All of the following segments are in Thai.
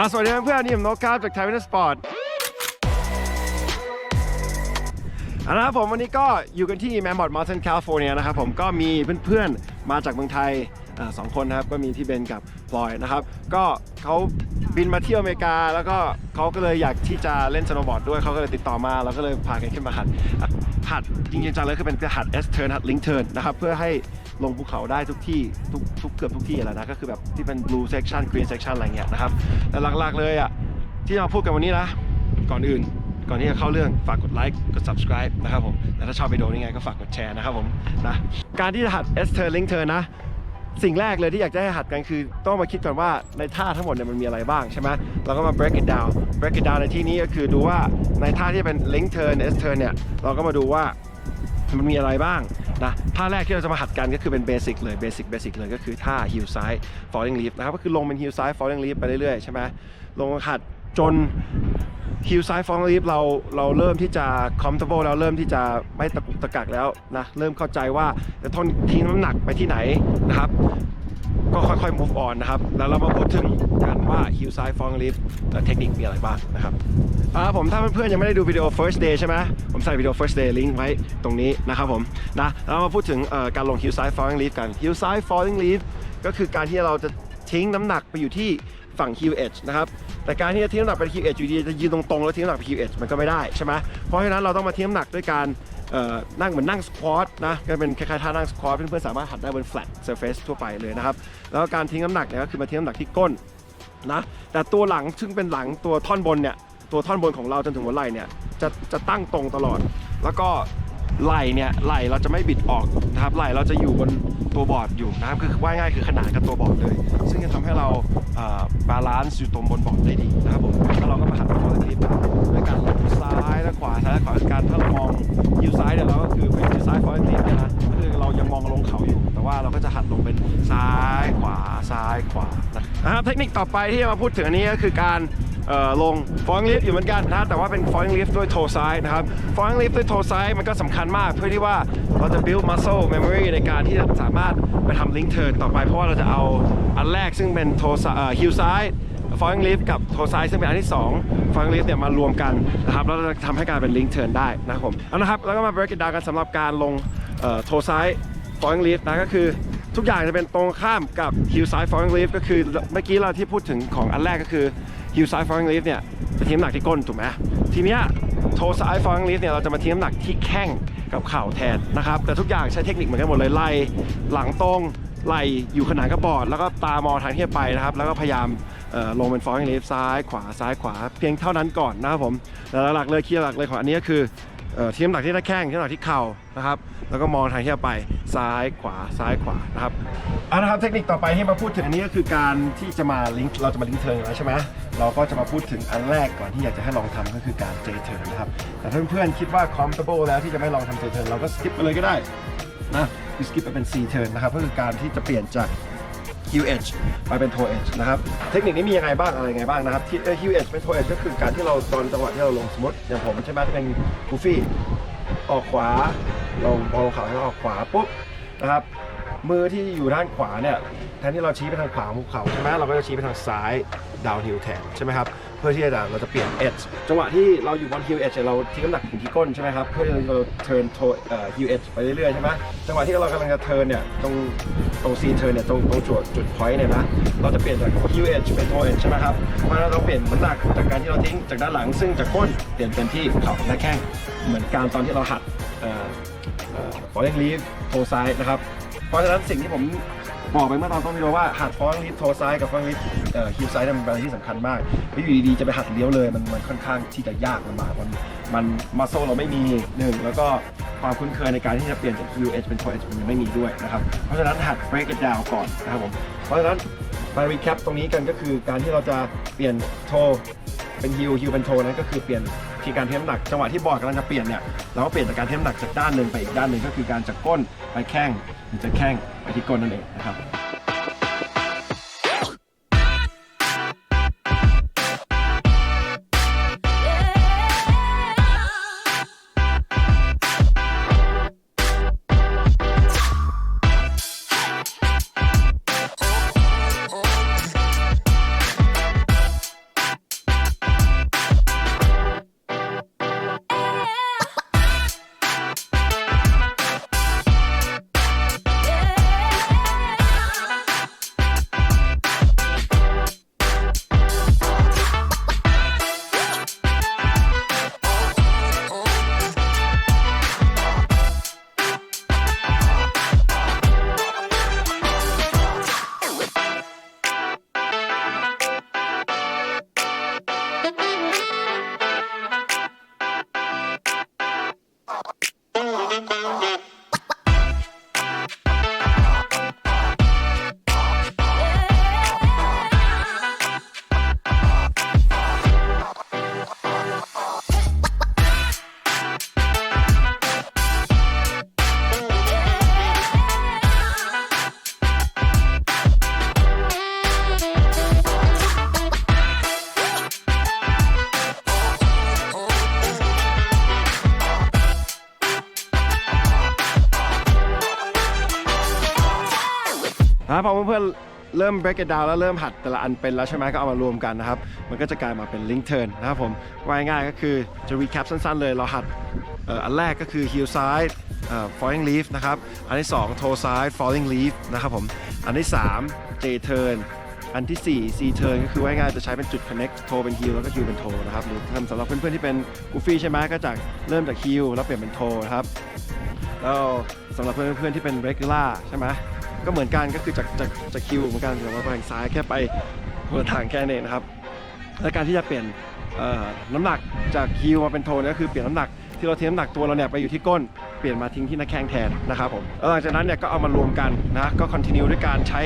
อะสวัสดีเพื่อนๆนี่ผมนกครับจากไทยวินสปอร์ตอะนะครับผมวันนี้ก็อยู่กันที่แมมมอธมอ u เทนแคลิฟอร์เนียนะครับผมก็มีเพื่อนๆมาจากเมืองไทยอ่าสองคนนะครับก็มีที่เบนกับพลอยนะครับ ก็เขาบินมาเที่ยวอเมริกา แล้วก็เขาก็เลยอยากที่จะเล่นสโนว์บอร์ดด้วยเขาก็เลยติดต่อมาเราก็เลยพากันขึ้นมาหัด หัดจริงๆจังเลยคือเป็นหัด S turn หัด link turn นะครับเพื่อให้ลงภูเขาได้ทุกที่ทุกทุกเกือบทุกที่แล้วนะก็คือแบบที่เป็น blue section green section อะไรเงี้ยนะครับแต่หลักๆเลยอะที่จะมาพูดกันวันนี้นะ ก่อนอื่น ก่อนที่จะเข้าเรื่องฝากกดไลค์กด subscribe นะครับผมและถ้าชอบวิดีโอนี้ไงก็ฝากกดแชร์นะครับผมนะการที่จะหัด S turn link turn นะ สิ่งแรกเลยที่อยากจะให้หัดกันคือต้องมาคิดก่อนว่าในท่าทั้งหมดเนี่ยมันมีอะไรบ้างใช่ไหมเราก็มา break it down break it down ในที่นี้ก็คือดูว่าในท่าที่เป็น link turn S turn เนี่ยเราก็มาดูว่ามันมีอะไรบ้างนะท่าแรกที่เราจะมาหัดกันก็คือเป็นเบสิกเลยเบสิกเบสิกเลยก็คือท่า heel ซ้าย falling leaf นะครับก็คือลงเป็น heel ซ้าย falling leaf ไปเรื่อยๆใช่ไหมลงหัดจน ฮิวซ้ายฟองลีฟเราเราเริ่มที่จะ comfortable แล้วเริ่มที่จะไม่ตะกุกตะกักแล้วนะเริ่มเข้าใจว่าจะทนทิ้งน้ำหนักไปที่ไหนนะครับก็ค่อยๆ move on นะครับ แล้วเรามาพูดถึงกันว่า heel side falling leaf เทคนิคมีอะไรบ้างนะครับอ่าผมถ้าเพื่อนๆยังไม่ได้ดูวิดีโอ first day ใช่ไหมผมใส่วิดีโอ first day ลิงก์ไว้ตรงนี้นะครับผมนะแล้วเรามาพูดถึงการลง heel side falling leaf กัน heel side falling leaf ก็คือการที่เราจะทิ้งน้ำหนักไปอยู่ที่ ฝั่ง heel edge นะครับแต่การที่จะทิ้งน้ำหนักไป heel edge อยู่ดีจะยืนตรงๆแล้วทิ้งน้ำหนักไป heel edge มันก็ไม่ได้ใช่ไหมเพราะฉะนั้นเราต้องมาทิ้งน้ำหนักด้วยการนั่งเหมือนนั่งสควอตนะก็เป็นคล้ายๆท่านั่งสควอตเพื่อนๆสามารถหัดได้บน flat surface ทั่วไปเลยนะครับแล้วการทิ้งน้ำหนักเนี่ยก็คือมาทิ้งน้ำหนักที่ก้นนะแต่ตัวหลังซึ่งเป็นหลังตัวท่อนบนเนี่ยตัวท่อนบนของเราจนถึงหัวไหล่เนี่ยจะจะตั้งตรงตลอด แล้วก็ ไหลเนี่ยไหลเราจะไม่บิดออกนะครับไหลเราจะอยู่บนตัวบอร์ดอยู่นะครับคือว่าง่ายคือขนานกับตัวบอร์ดเลย ซึ่งจะทำให้เราบาลานซ์อยู่ตรงบนบอร์ดได้ดีนะครับผมแล้วเราก็มาหัดคอร์ดคลิปด้วยการซ้ายและขวาซ้ายและขวาการถ้าเรามองยูซ้ายเนี่ยเราก็คือเป็นยูซ้ายคอร์ดคลิปเนี่ยนะคือเรายังมองลงเขาอยู่ แต่ว่าเราก็จะหัดลงเป็นซ้ายขวาซ้ายขวานะครับเทคนิคต่อไปที่จะมาพูดถึงอันนี้ก็คือการ เอ่อง falling lift อยู่เหมือนกันนะแต่ว่าเป็น falling lift ด้วยโทซ้ายนะครับ falling lift ด้วยโทซ้ายมันก็สำคัญมากเพื่อที่ว่าเราจะ build muscle memory ในการที่จะสามารถไปทำ link turn ต่อไปเพราะว่าเราจะเอาอันแรกซึ่งเป็นโทซ้ายเอ่อ heel ซ้าย falling lift กับโทซ้ายซึ่งเป็นอันที่2 falling lift เนี่ยมารวมกันนะครับแล้วเราจะทำให้การเป็น link turn ได้นะครับผมเอานะครับแล้วก็มา break it down กันสำหรับการลงเอ่อโทซ้าย falling lift นะก็คือทุกอย่างจะเป็นตรงข้ามกับ heel side falling lift ก็คือเมื่อกี้เราที่พูดถึงของอันแรกก็คือ heel side falling lift เนี่ยจะทิ้งน้ำหนักที่ก้นถูกไหมทีเนี้ย toe side falling lift เนี่ยเราจะมาทิ้งน้ำหนักที่แข้งกับเข่าแทนนะครับแต่ทุกอย่างใช้เทคนิคเหมือนกันหมดเลยไล่หลังตรงไหล่อยู่ขนานกับบอร์ดแล้วก็ตามองทางที่จะไปนะครับ แล้วก็พยายามลงเป็นฟอร์ลิฟซ้ายขวาซ้ายขวา เพียงเท่านั้นก่อนนะครับผมแต่หลักๆเลยคีย์หลักเลยของอันนี้ก็คือ ที่น้ำหนักที่หน้าแข้งที่น้ำหนักที่เข่านะครับ แล้วก็มองทางที่จะไปซ้ายขวาซ้ายขวานะครับอานะครับเทคนิคต่อไปที่มาพูดถึงอันนี้ก็คือการที่จะมาลิงก์เราจะมาลิงก์เทิร์นแล้วใช่ไหมเราก็จะมาพูดถึงอันแรกก่อนที่อยากจะให้ลองทำก็คือการเจเทิร์นนะครับแต่ถ้าเพื่อนๆคิดว่า comfortable แล้วที่จะไม่ลองทำเจเทิร์นเราก็สกิปไปเลยก็ได้นะคือสกิปไปเป็น C turn นะครับก็คือการที่จะเปลี่ยนจาก QH ไปเป็น toe edge นะครับเทคนิคนี้มียังไงบ้างอะไรยังไงบ้างนะครับที่เอ่อ QH เป็น toe edge ก็คือการที่เราตอนจังหวะที่เราลงสมมติอย่างผมใช่ไหมที่เป็นกูฟี่ออกขวาลงพอลงเขาให้ออกขวาปุ๊บนะครับมือที่อยู่ด้านขวาเนี่ยแทนที่เราชี้ไปทางขวาของเขาใช่ไหมเราก็จะชี้ไปทางซ้ายดาวน์ฮิวแทนใช่ไหมครับ เพื่อที่จะเราจะเปลี่ยน edge จังหวะที่เราอยู่บน heel edge เนี่ยเราทิ้งน้ำหนักถึงที่ก้นใช่ไหมครับเพื่อที่เรา turn toe เอ่อ heel edge ไปเรื่อยๆใช่ไหมจังหวะที่เรากำลังจะ turn เนี่ยตรงตรง C turn เนี่ยตรงตรงจุดจุด point เนี่ยนะเราจะเปลี่ยนจาก heel edge เป็น toe edge ใช่ไหมครับเพราะฉะนั้นเราเปลี่ยนน้ำหนักจากการที่เราทิ้งจากด้านหลังซึ่งจากก้นเปลี่ยนเป็นที่เข่าและแข้งเหมือนการตอนที่เราหัดเอ่อฟอร์เรนลีฟโทซ้ายนะครับเพราะฉะนั้นสิ่งที่ผม บอกไปเมื่อตอนต้นวิดีโอว่าหัดฟอร์เรนลีฟโทซ้ายกับฟอร์เรนลีฟฮิวซ้ายเนี่ยมันเป็นอะไรที่สำคัญมากไม่อยู่ดีๆจะไปหัดเลี้ยวเลยมันมันค่อนข้างที่จะยากลำบากมันมันมาโซเราไม่มีหนึ่งแล้วก็ความคุ้นเคยในการที่จะเปลี่ยนจาก UH เป็น Toe Edge มันยังไม่มีด้วยนะครับเพราะฉะนั้นหัด break it down ก่อนนะครับผมเพราะฉะนั้นมา recap ตรงนี้กันก็คือการที่เราจะเปลี่ยนโทเป็นฮิวฮิวเป็นโทนั้นก็คือเปลี่ยน ที่การเทน้ำหนักจังหวะที่บอร์ดกำลังจะเปลี่ยนเนี่ยเราก็เปลี่ยนจากการเทน้ำหนักจากด้านหนึ่งไปอีกด้านหนึ่งก็คือการจากก้นไปแข้งหรือจากแข้งไปที่ก้นนั่นเองนะครับ พอเพื่อนๆเริ่ม break it down แล้วเริ่มหัดแต่ละอันเป็นแล้วใช่ไหมก็เอามารวมกันนะครับ มันก็จะกลายมาเป็น link turn นะครับผมว่าง่ายก็คือจะ recap สั้นๆเลยเราหัดอันแรกก็คือ heel side falling leaf นะครับ อันที่ 2 toe side falling leaf นะครับผม อันที่ 3 J turn อันที่ 4 C turn ก็คือว่าง่ายจะใช้เป็นจุด connect toe เป็น heel แล้วก็ heel เป็น toe นะครับ หรือทำสำหรับเพื่อนๆที่เป็น goofy ใช่ไหมก็จากเริ่มจาก heel แล้วเปลี่ยนเป็น toe นะครับ แล้วสำหรับเพื่อนๆที่เป็น regular ใช่ไหม ก็เหมือนกันก็คือจากจากจากคิวเหมือนกันแต่ว่าไปทางซ้ายแค่ไปคนละทางแค่นี้นเองนะครับและการที่จะเปลี่ยนน้ำหนักจากคิวมาเป็นโทนก็คือเปลี่ยนน้ำหนักที่เราเทน้ำหนักตัวเราเนี่ยไปอยู่ที่ก้น เปลี่ยนมาทิ้งที่หน้าแข้งแทนนะครับผมหลังจากนั้นเนี่ยก็เอามารวมกันนะก็ continue ด้วยการใช้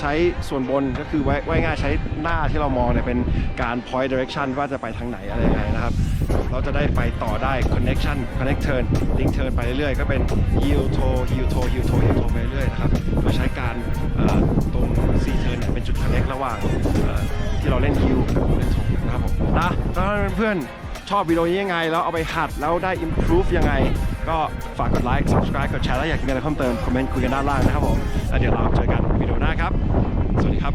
ใช้ส่วนบนก็คือไว้ไว้ง่ายใช้หน้าที่เรามองเนี่ยเป็นการ point direction ว่าจะไปทางไหนอะไรยังไงนะครับ เราจะได้ไปต่อได้ connection connect turn link turn ไปเรื่อยๆ ก็เป็น heel toe heel toe heel toe heel toe ไปเรื่อยๆนะครับโดยใช้การตรง C turn เนี่ยเป็นจุด connect ระหว่างที่เราเล่น heel กับเล่น toe นะครับผมนะถ้าเพื่อนๆชอบวิดีโอนี้ยังไง แล้วเอาไปหัดแล้วได้ improve ยังไง ก็ฝากกดไลค์ subscribe กดแชร์แล้วอยากกินอะไรเพิ่มเติมคอมเมนต์คุยกันด้านล่างนะครับผมแล้วเดี๋ยวเราเจอกันวิดีโอหน้าครับ สวัสดีครับ